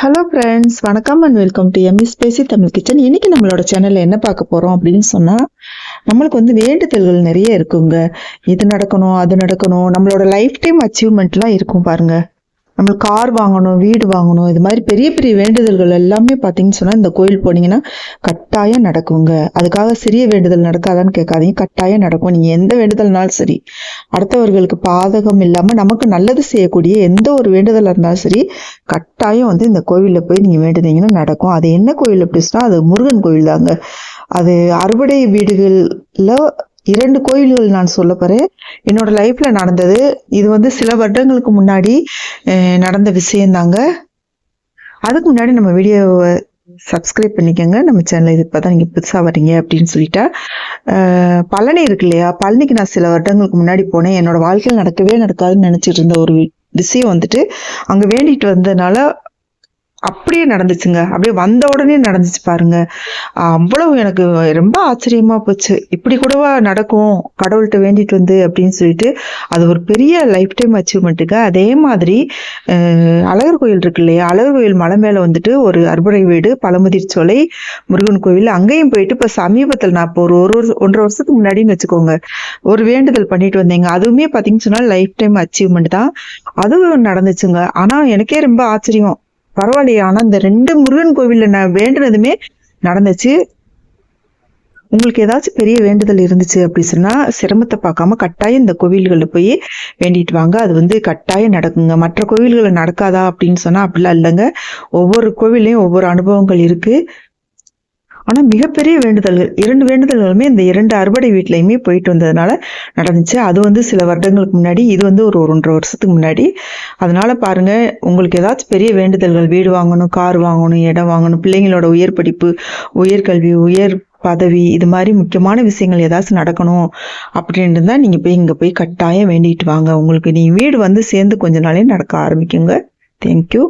Hello friends வணக்கம் and welcome to EMIS பேசி Tamil kitchen இன்னைக்கு நம்மளோட சேனலில் என்ன பார்க்க போறோம் அப்படின்னு சொன்னா நம்மளுக்கு வந்து வேண்டுதல்கள் நிறைய இருக்குங்க. இது நடக்கணும் அது நடக்கணும். நம்மளோட லைஃப் டைம் அச்சீவ்மெண்ட்லாம் இருக்கும் பாருங்க. நம்மளுக்கு கார் வாங்கணும் வீடு வாங்கணும் இது மாதிரி பெரிய பெரிய வேண்டுதல்கள் எல்லாமே பார்த்தீங்கன்னு சொன்னால் இந்த கோயில் போனீங்கன்னா கட்டாயம் நடக்குங்க. அதுக்காக சிறிய வேண்டுதல் நடக்காதான்னு கேட்காதீங்க. கட்டாயம் நடக்கும். நீங்கள் எந்த வேண்டுதல்னாலும் சரி அடுத்தவர்களுக்கு பாதகம் இல்லாமல் நமக்கு நல்லது செய்யக்கூடிய எந்த ஒரு வேண்டுதலாக இருந்தாலும் சரி கட்டாயம் வந்து இந்த கோவிலில் போய் நீங்கள் வேண்டுனீங்கன்னா நடக்கும். அது என்ன கோயில் அப்படி சொன்னால் அது முருகன் கோயில் தாங்க அது அறுவடை வீடுகளில் இரண்டு கோயில்கள் நான் சொல்ல போகிறேன் என்னோட லைஃப்பில் நடந்தது இது வந்து சில வருடங்களுக்கு முன்னாடி நடந்த விஷயந்தாங்க. அதுக்கு முன்னாடி நம்ம வீடியோவை சப்ஸ்கிரைப் பண்ணிக்கோங்க. நம்ம சேனல் இது இப்போ தான் நீங்கள் புதுசாக வரீங்க அப்படின்னு சொல்லிட்டா பழனி இருக்கு இல்லையா? பழனிக்கு நான் சில வருடங்களுக்கு முன்னாடி போனேன். என்னோட வாழ்க்கையில் நடக்கவே நடக்காதுன்னு நினச்சிட்டு இருந்த ஒரு விஷயம் வந்துட்டு அங்கே வேண்டிட்டு வந்ததுனால அப்படியே நடந்துச்சுங்க. அப்படியே வந்த உடனே நடந்துச்சு பாருங்க. அவ்வளவு எனக்கு ரொம்ப ஆச்சரியமா போச்சு. இப்படி கூடவா நடக்கும்? கடவுள்கிட்ட வேண்டிட்டு வந்து அப்படின்னு சொல்லிட்டு அது ஒரு பெரிய லைஃப் டைம் அச்சீவ்மெண்ட்டுங்க அதே மாதிரி அழகர் கோயில் இருக்கு இல்லையா? அழகர் கோயில் மலை மேலே வந்துட்டு ஒரு அறுபடை வீடு பழமுதிர் சோலை முருகன் கோவில். அங்கேயும் போயிட்டு இப்போ சமீபத்தில் நான் இப்போ ஒரு ஒரு வருஷம் ஒன்றரை வருஷத்துக்கு முன்னாடின்னு வச்சுக்கோங்க. ஒரு வேண்டுதல் பண்ணிட்டு வந்தேங்க. அதுவுமே பார்த்தீங்கன்னு சொன்னால் லைஃப் டைம் அச்சீவ்மெண்ட் தான். அதுவும் நடந்துச்சுங்க. ஆனால் எனக்கே ரொம்ப ஆச்சரியம். பரவாயில்லையே. ஆனால் இந்த ரெண்டு முருகன் கோவிலில் நான் வேண்டுனதுமே நடந்துச்சு. உங்களுக்கு ஏதாச்சும் பெரிய வேண்டுதல் இருந்துச்சு அப்படி சொன்னால் சிரமத்தை பார்க்காம கட்டாயம் இந்த கோவில்களில் போய் வேண்டிட்டு வாங்க. அது வந்து கட்டாயம் நடக்குங்க. மற்ற கோவில்களில் நடக்காதா அப்படின்னு சொன்னால் அப்படிலாம் இல்லைங்க. ஒவ்வொரு கோவிலையும் ஒவ்வொரு அனுபவங்கள் இருக்குது ஆனால் மிகப்பெரிய வேண்டுதல்கள் இரண்டு வேண்டுதல்களுமே இந்த இரண்டு அறுபடை வீட்லையுமே போயிட்டு வந்ததுனால நடந்துச்சு. அது வந்து சில வருடங்களுக்கு முன்னாடி இது வந்து ஒரு ஒன்றரை வருஷத்துக்கு முன்னாடி. அதனால பாருங்கள் உங்களுக்கு ஏதாச்சும் பெரிய வேண்டுதல்கள் வீடு வாங்கணும் கார் வாங்கணும் இடம் வாங்கணும் பிள்ளைங்களோட உயர் படிப்பு உயர்கல்வி உயர் பதவி இது மாதிரி முக்கியமான விஷயங்கள் ஏதாச்சும் நடக்கணும் அப்படின்னு இருந்தால் நீங்கள் போய் இங்கே போய் கட்டாயம் வேண்டிட்டு வாங்க. உங்களுக்கு நீ வீடு வந்து சேர்ந்து கொஞ்ச நாளே நடக்க ஆரம்பிக்குங்க. தேங்க்யூ